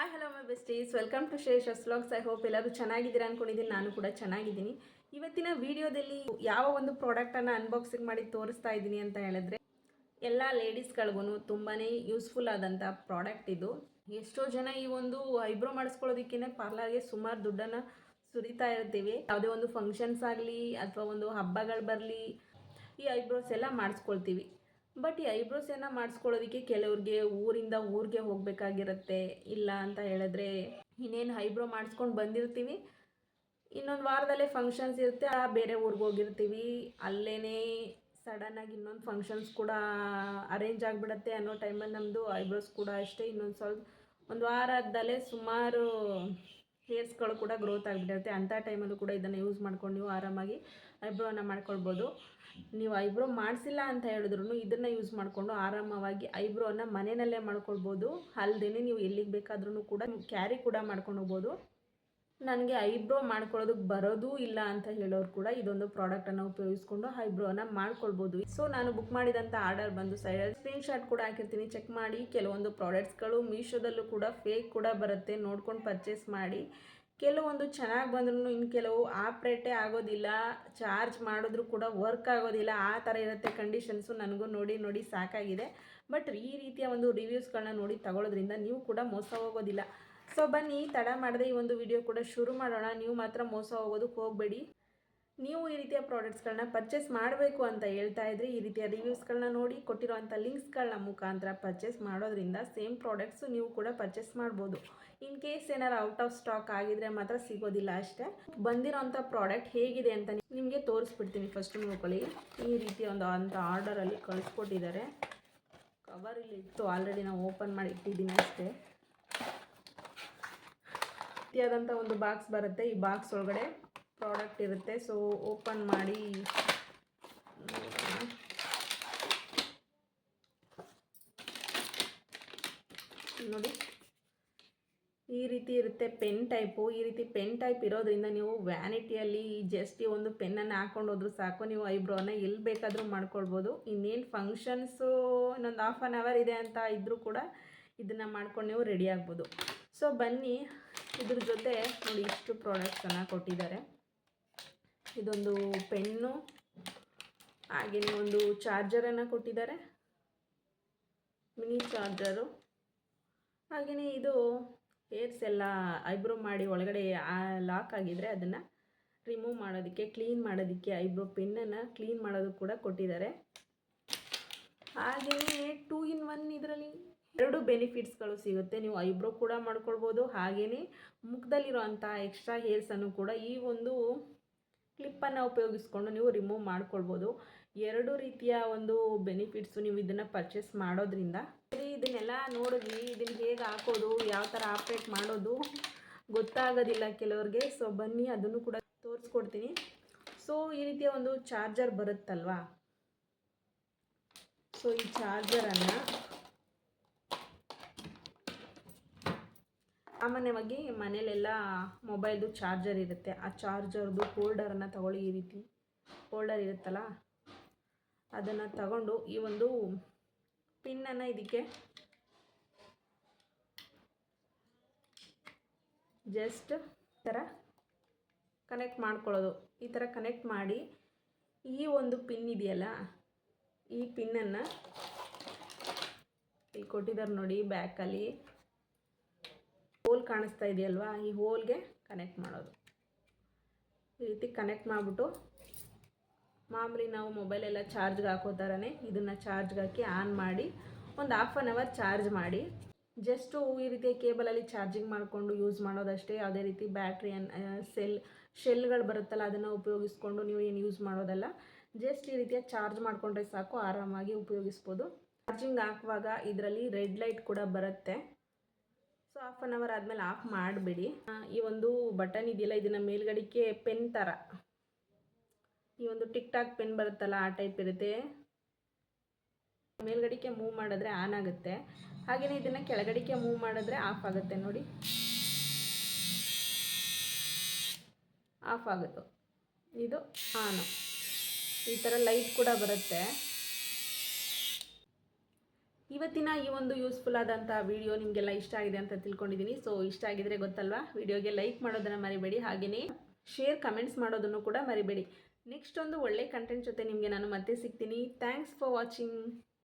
Hi hello my besties welcome to Shesha's vlogs I hope ಎಲ್ಲರೂ ಚೆನ್ನಾಗಿದ್ದೀರಾ ಅಂದ್ಕೊಂಡಿದ್ದೀನಿ ನಾನು ಕೂಡ ಚೆನ್ನಾಗಿದ್ದೀನಿ. ಇವತ್ತಿನ ವಿಡಿಯೋದಲ್ಲಿ ಯಾವ ಒಂದು ಪ್ರಾಡಕ್ಟನ್ನು ಅನ್ಬಾಕ್ಸಿಂಗ್ ಮಾಡಿ ತೋರಿಸ್ತಾ ಇದ್ದೀನಿ ಅಂತ ಹೇಳಿದ್ರೆ, ಎಲ್ಲ ಲೇಡೀಸ್ಗಳಿಗೂ ತುಂಬಾ ಯೂಸ್ಫುಲ್ ಆದಂಥ ಪ್ರಾಡಕ್ಟ್ ಇದು. ಎಷ್ಟೋ ಜನ ಈ ಒಂದು ಐಬ್ರೋ ಮಾಡಿಸ್ಕೊಳ್ಳೋದಕ್ಕೇ ಪಾರ್ಲರ್ಗೆ ಸುಮಾರು ದುಡ್ಡನ್ನು ಸುರಿತಾ ಇರ್ತೀವಿ. ಯಾವುದೇ ಒಂದು ಫಂಕ್ಷನ್ಸ್ ಆಗಲಿ, ಅಥವಾ ಒಂದು ಹಬ್ಬಗಳು ಬರಲಿ, ಈ ಐಬ್ರೋಸ್ ಎಲ್ಲ ಮಾಡಿಸ್ಕೊಳ್ತೀವಿ. ಬಟ್ ಈ ಐಬ್ರೋಸನ್ನು ಮಾಡಿಸ್ಕೊಳ್ಳೋದಕ್ಕೆ ಕೆಲವ್ರಿಗೆ ಊರಿಂದ ಊರಿಗೆ ಹೋಗಬೇಕಾಗಿರುತ್ತೆ, ಇಲ್ಲ ಅಂತ ಹೇಳಿದ್ರೆ ಇನ್ನೇನು ಐಬ್ರೋ ಮಾಡಿಸ್ಕೊಂಡು ಬಂದಿರ್ತೀವಿ. ಇನ್ನೊಂದು ವಾರದಲ್ಲೇ ಫಂಕ್ಷನ್ಸ್ ಇರುತ್ತೆ, ಆ ಬೇರೆ ಊರಿಗೆ ಹೋಗಿರ್ತೀವಿ. ಅಲ್ಲೇ ಸಡನ್ನಾಗಿ ಇನ್ನೊಂದು ಫಂಕ್ಷನ್ಸ್ ಕೂಡ ಅರೇಂಜ್ ಆಗಿಬಿಡತ್ತೆ ಅನ್ನೋ ಟೈಮಲ್ಲಿ ನಮ್ಮದು ಐಬ್ರೋಸ್ ಕೂಡ ಅಷ್ಟೇ. ಇನ್ನೊಂದು ಸ್ವಲ್ಪ, ಒಂದು ವಾರದಲ್ಲೇ ಸುಮಾರು ಹೇರ್ಸ್ಗಳು ಕೂಡ ಗ್ರೋತ್ ಆಗಿಬಿಟ್ಟಿರುತ್ತೆ ಅಂಥ ಟೈಮಲ್ಲೂ ಕೂಡ ಇದನ್ನು ಯೂಸ್ ಮಾಡ್ಕೊಂಡು ನೀವು ಆರಾಮಾಗಿ ಐಬ್ರೋನ ಮಾಡ್ಕೊಳ್ಬೋದು. ನೀವು ಐಬ್ರೋ ಮಾಡಿಸಿಲ್ಲ ಅಂತ ಹೇಳಿದ್ರು ಇದನ್ನು ಯೂಸ್ ಮಾಡಿಕೊಂಡು ಆರಾಮವಾಗಿ ಐಬ್ರೋನ ಮನೆಯಲ್ಲೇ ಮಾಡ್ಕೊಳ್ಬೋದು. ಅಲ್ಲದೇ ನೀವು ಎಲ್ಲಿಗೆ ಬೇಕಾದ್ರೂ ಕೂಡ ಕ್ಯಾರಿ ಕೂಡ ಮಾಡ್ಕೊಂಡು ಹೋಗ್ಬೋದು. ನನಗೆ ಐಬ್ರೋ ಮಾಡ್ಕೊಳ್ಳೋದಕ್ಕೆ ಬರೋದೂ ಇಲ್ಲ ಅಂತ ಹೇಳೋರು ಕೂಡ ಇದೊಂದು ಪ್ರಾಡಕ್ಟನ್ನು ಉಪಯೋಗಿಸ್ಕೊಂಡು ಐಬ್ರೋನ ಮಾಡ್ಕೊಳ್ಬೋದು. ಸೊ ನಾನು ಬುಕ್ ಮಾಡಿದಂಥ ಆರ್ಡರ್ ಬಂದು ಸೈಡಲ್ಲಿ ಸ್ಕ್ರೀನ್ ಶಾಟ್ ಕೂಡ ಹಾಕಿರ್ತೀನಿ. ಚೆಕ್ ಮಾಡಿ. ಕೆಲವೊಂದು ಪ್ರಾಡಕ್ಟ್ಸ್ಗಳು ಮೀಶೋದಲ್ಲೂ ಕೂಡ ಫೇಕ್ ಕೂಡ ಬರುತ್ತೆ. ನೋಡ್ಕೊಂಡು ಪರ್ಚೇಸ್ ಮಾಡಿ. ಕೆಲವೊಂದು ಚೆನ್ನಾಗಿ ಬಂದ್ರೂ ಇನ್ನು ಕೆಲವು ಆಪ್ರೇಟೇ ಆಗೋದಿಲ್ಲ. ಚಾರ್ಜ್ ಮಾಡಿದ್ರು ಕೂಡ ವರ್ಕ್ ಆಗೋದಿಲ್ಲ. ಆ ಥರ ಇರುತ್ತೆ ಕಂಡೀಷನ್ಸು ನನಗೂ ನೋಡಿ ನೋಡಿ ಸಾಕಾಗಿದೆ. ಬಟ್ ಈ ರೀತಿಯ ಒಂದು ರಿವ್ಯೂಸ್ಗಳನ್ನ ನೋಡಿ ತಗೊಳ್ಳೋದ್ರಿಂದ ನೀವು ಕೂಡ ಮೋಸ ಹೋಗೋದಿಲ್ಲ. ಸೊ ಬನ್ನಿ ತಡ ಮಾಡದೆ ಈ ಒಂದು ವಿಡಿಯೋ ಕೂಡ ಶುರು ಮಾಡೋಣ. ನೀವು ಮಾತ್ರ ಮೋಸ ಹೋಗೋದಕ್ಕೆ ಹೋಗಬೇಡಿ. ನೀವು ಈ ರೀತಿಯ ಪ್ರಾಡಕ್ಟ್ಸ್ಗಳನ್ನ ಪರ್ಚೇಸ್ ಮಾಡಬೇಕು ಅಂತ ಹೇಳ್ತಾ ಇದ್ರೆ, ಈ ರೀತಿಯ ರಿವ್ಯೂಸ್ಗಳನ್ನ ನೋಡಿ ಕೊಟ್ಟಿರುವಂಥ ಲಿಂಕ್ಸ್ಗಳನ್ನ ಮುಖಾಂತರ ಪರ್ಚೇಸ್ ಮಾಡೋದ್ರಿಂದ ಸೇಮ್ ಪ್ರಾಡಕ್ಟ್ಸು ನೀವು ಕೂಡ ಪರ್ಚೇಸ್ ಮಾಡ್ಬೋದು. ಇನ್ ಕೇಸ್ ಏನಾರು ಔಟ್ ಆಫ್ ಸ್ಟಾಕ್ ಆಗಿದ್ರೆ ಮಾತ್ರ ಸಿಗೋದಿಲ್ಲ ಅಷ್ಟೇ. ಬಂದಿರೋಂಥ ಪ್ರಾಡಕ್ಟ್ ಹೇಗಿದೆ ಅಂತ ನಿಮಗೆ ತೋರಿಸ್ಬಿಡ್ತೀನಿ ಫಸ್ಟ್ ನೋಡ್ಕೊಳ್ಳಿ ಈ ರೀತಿಯ ಒಂದು ಅಂಥ ಆರ್ಡರಲ್ಲಿ ಕಳಿಸ್ಕೊಟ್ಟಿದ್ದಾರೆ. ಕವರ್ ಇಲ್ಲಿ ಇತ್ತು ಆಲ್ರೆಡಿ ನಾವು ಓಪನ್ ಮಾಡಿ ಇಟ್ಟಿದ್ದೀನಿ ಅಷ್ಟೇ. ರೀತಿಯಾದಂಥ ಒಂದು ಬಾಕ್ಸ್ ಬರುತ್ತೆ. ಈ ಬಾಕ್ಸ್ ಒಳಗಡೆ ಪ್ರಾಡಕ್ಟ್ ಇರುತ್ತೆ. ಸೊ ಓಪನ್ ಮಾಡಿ. ನೋಡಿ. ಈ ರೀತಿ ಇರುತ್ತೆ ಪೆನ್ ಟೈಪು ಈ ರೀತಿ ಪೆನ್ ಟೈಪ್ ಇರೋದ್ರಿಂದ ನೀವು ವ್ಯಾನಿಟಿಯಲ್ಲಿ ಜಸ್ಟ್ ಈ ಒಂದು ಪೆನ್ನನ್ನು ಹಾಕೊಂಡು ಹೋದ್ರೂ ಸಾಕು. ನೀವು ಐಬ್ರೋನ ಎಲ್ಲಿ ಬೇಕಾದರೂ ಮಾಡ್ಕೊಳ್ಬೋದು. ಇನ್ನೇನು ಫಂಕ್ಷನ್ಸು ಇನ್ನೊಂದು ಹಾಫ್ ಆನ್ ಅವರ್ ಇದೆ ಅಂತ ಇದ್ದರೂ ಕೂಡ ಇದನ್ನು ಮಾಡ್ಕೊಂಡು ನೀವು ರೆಡಿ ಆಗ್ಬೋದು. ಸೊ ಬನ್ನಿ, ಇದ್ರ ಜೊತೆ ನೋಡಿ ಇಷ್ಟು ಪ್ರಾಡಕ್ಟ್ಸನ್ನು ಕೊಟ್ಟಿದ್ದಾರೆ. ಇದೊಂದು ಪೆನ್ನು ಹಾಗೆಯೇ ಒಂದು ಚಾರ್ಜರನ್ನು ಕೊಟ್ಟಿದ್ದಾರೆ. ಮಿನಿ ಚಾರ್ಜರು ಹಾಗೆಯೇ ಇದು ಹೇರ್ಸ್ ಎಲ್ಲ ಐಬ್ರೋ ಮಾಡಿ ಒಳಗಡೆ ಲಾಕ್ ಆಗಿದ್ರೆ ಅದನ್ನು ರಿಮೂವ್ ಮಾಡೋದಕ್ಕೆ ಕ್ಲೀನ್ ಮಾಡೋದಕ್ಕೆ ಐಬ್ರೋ ಪೆನ್ನನ್ನು ಕ್ಲೀನ್ ಮಾಡೋದು ಕೂಡ ಕೊಟ್ಟಿದ್ದಾರೆ. ಹಾಗೆಯೇ ಟೂ ಒನ್ ಇದರಲ್ಲಿ ಎರಡು ಬೆನಿಫಿಟ್ಸ್ಗಳು ಸಿಗುತ್ತೆ. ನೀವು ಐಬ್ರೋ ಕೂಡ ಮಾಡ್ಕೊಳ್ಬೋದು. ಹಾಗೆಯೇ ಮುಖದಲ್ಲಿರುವಂಥ ಎಕ್ಸ್ಟ್ರಾ ಹೇರ್ಸನ್ನು ಕೂಡ ಈ ಒಂದು ಕ್ಲಿಪ್ಪನ್ನು ಉಪಯೋಗಿಸ್ಕೊಂಡು ನೀವು ರಿಮೂವ್ ಮಾಡ್ಕೊಳ್ಬೋದು. ಎರಡು ರೀತಿಯ ಒಂದು ಬೆನಿಫಿಟ್ಸು ನೀವು ಇದನ್ನು ಪರ್ಚೇಸ್ ಮಾಡೋದ್ರಿಂದ. ಇದನ್ನೆಲ್ಲ ನೋಡಿದ್ವಿ. ಇದನ್ನು ಹೇಗೆ ಹಾಕೋದು, ಯಾವ ಥರ ಆಪ್ರೇಟ್ ಮಾಡೋದು ಗೊತ್ತಾಗೋದಿಲ್ಲ ಕೆಲವ್ರಿಗೆ. ಸೊ ಬನ್ನಿ, ಅದನ್ನು ಕೂಡ ತೋರಿಸ್ಕೊಡ್ತೀನಿ. ಸೊ ಈ ರೀತಿಯ ಒಂದು ಚಾರ್ಜರ್ ಬರುತ್ತಲ್ವಾ? ಸೊ ಈ ಚಾರ್ಜರನ್ನು ಸಾಮಾನ್ಯವಾಗಿ ಮನೇಲೆಲ್ಲ ಮೊಬೈಲ್ದು ಚಾರ್ಜರ್ ಇರುತ್ತೆ. ಆ ಚಾರ್ಜರ್ದು ಹೋಲ್ಡರನ್ನು ತಗೊಳ್ಳಿ ಈ ರೀತಿ. ಹೋಲ್ಡರ್ ಇರುತ್ತಲ್ಲ? ಅದನ್ನು ತಗೊಂಡು ಈ ಒಂದು ಪಿನ್ನನ್ನು ಇದಕ್ಕೆ ಜಸ್ಟ್ ಥರ ಕನೆಕ್ಟ್ ಮಾಡ್ಕೊಳ್ಳೋದು. ಈ ಥರ ಕನೆಕ್ಟ್ ಮಾಡಿ ಈ ಒಂದು ಪಿನ್ ಇದೆಯಲ್ಲ ಈ ಪಿನ್ನನ್ನು ಇಲ್ಲಿ ಕೊಟ್ಟಿದ್ದಾರೆ ನೋಡಿ ಬ್ಯಾಕಲ್ಲಿ. ಹೋಲ್ ಕಾಣಿಸ್ತಾ ಇದೆಯಲ್ವಾ? ಈ ಹೋಲ್ಗೆ ಕನೆಕ್ಟ್ ಮಾಡೋದು. ಈ ರೀತಿ ಕನೆಕ್ಟ್ ಮಾಡಿಬಿಟ್ಟು ಮಾಮೂಲಿ ನಾವು ಮೊಬೈಲೆಲ್ಲ ಚಾರ್ಜ್ಗೆ ಹಾಕೋ ಥರನೇ ಇದನ್ನು ಚಾರ್ಜ್ಗೆ ಹಾಕಿ ಆನ್ ಮಾಡಿ, ಒಂದು ಹಾಫ್ ಆನ್ ಅವರ್ ಚಾರ್ಜ್ ಮಾಡಿ. ಜಸ್ಟು ಈ ರೀತಿಯ ಕೇಬಲಲ್ಲಿ ಚಾರ್ಜಿಂಗ್ ಮಾಡಿಕೊಂಡು ಯೂಸ್ ಮಾಡೋದಷ್ಟೇ. ಯಾವುದೇ ರೀತಿ ಬ್ಯಾಟ್ರಿ ಸೆಲ್ ಶೆಲ್ಗಳು ಬರುತ್ತಲ್ಲ, ಅದನ್ನು ಉಪಯೋಗಿಸ್ಕೊಂಡು ನೀವು ಏನು ಯೂಸ್ ಮಾಡೋದಲ್ಲ. ಜಸ್ಟ್ ಈ ರೀತಿಯ ಚಾರ್ಜ್ ಮಾಡಿಕೊಂಡ್ರೆ ಸಾಕು, ಆರಾಮಾಗಿ ಉಪಯೋಗಿಸ್ಬೋದು. ಚಾರ್ಜಿಂಗ್ ಹಾಕುವಾಗ ಇದರಲ್ಲಿ ರೆಡ್ ಲೈಟ್ ಕೂಡ ಬರುತ್ತೆ. ಸೊ ಹಾಫ್ ಆನ್ ಅವರ್ ಆದಮೇಲೆ ಆಫ್ ಮಾಡಿಬಿಡಿ. ಈ ಒಂದು ಬಟನ್ ಇದೆಯಲ್ಲ, ಇದನ್ನು ಮೇಲ್ಗಡೆಗೆ ಪೆನ್ ಥರ ಈ ಒಂದು ಟಿಕ್ ಟಾಕ್ ಪೆನ್ ಬರುತ್ತಲ್ಲ, ಆ ಟೈಪ್ ಇರುತ್ತೆ. ಮೇಲ್ಗಡೆಗೆ ಮೂವ್ ಮಾಡಿದ್ರೆ ಆನ್ ಆಗುತ್ತೆ. ಹಾಗೆಯೇ ಇದನ್ನು ಕೆಳಗಡೆಗೆ ಮೂವ್ ಮಾಡಿದ್ರೆ ಆಫ್ ಆಗುತ್ತೆ ನೋಡಿ. ಆಫ್ ಆಗುತ್ತೆ? ಇದು ಆನು ಈ ಥರ ಲೈಟ್ ಕೂಡ ಬರುತ್ತೆ. ಇವತ್ತಿನ ಈ ಒಂದು ಯೂಸ್ಫುಲ್ ಆದಂಥ ವಿಡಿಯೋ ನಿಮಗೆಲ್ಲ ಇಷ್ಟ ಆಗಿದೆ ಅಂತ ತಿಳ್ಕೊಂಡಿದ್ದೀನಿ ಸೊ ಇಷ್ಟ ಆಗಿದ್ರೆ ಗೊತ್ತಲ್ವಾ? ವಿಡಿಯೋಗೆ ಲೈಕ್ ಮಾಡೋದನ್ನು ಮರಿಬೇಡಿ. ಹಾಗೆಯೇ ಶೇರ್ ಕಮೆಂಟ್ಸ್ ಮಾಡೋದನ್ನು ಕೂಡ ಮರಿಬೇಡಿ. ನೆಕ್ಸ್ಟ್ ಒಂದು ಒಳ್ಳೆ ಕಂಟೆಂಟ್ ಜೊತೆ ನಿಮಗೆ ನಾನು ಮತ್ತೆ ಸಿಗ್ತೀನಿ. Thanks for watching